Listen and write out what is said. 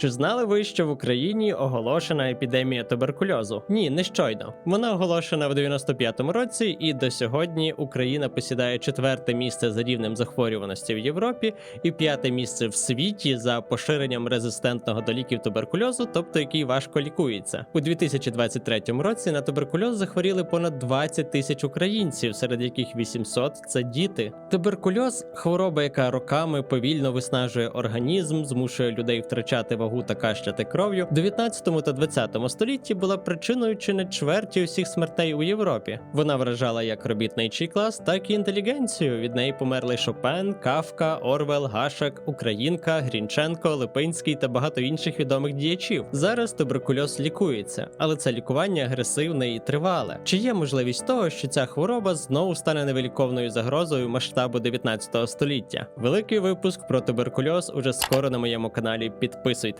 Чи знали ви, що в Україні оголошена епідемія туберкульозу? Ні, не щойно. Вона оголошена в 95-му році, і до сьогодні Україна посідає четверте місце за рівнем захворюваності в Європі і п'яте місце в світі за поширенням резистентного до ліків туберкульозу, тобто який важко лікується. У 2023 році на туберкульоз захворіли понад 20 тисяч українців, серед яких 800 – це діти. Туберкульоз хвороба, яка роками повільно виснажує організм, змушує людей втрачати вагу та кашляти кров'ю. В 19 та 20 столітті була причиною чи не чверті усіх смертей у Європі. Вона вражала як робітничий клас, так і інтелігенцію. Від неї померли Шопен, Кавка, Орвел, Гашек, Українка, Грінченко, Липинський та багато інших відомих діячів. Зараз туберкульоз лікується, але це лікування агресивне і тривале. Чи є можливість того, що ця хвороба знову стане невиліковною загрозою масштабу 19 століття? Великий випуск про туберкульоз уже скоро на моєму каналі. Підписуйтесь.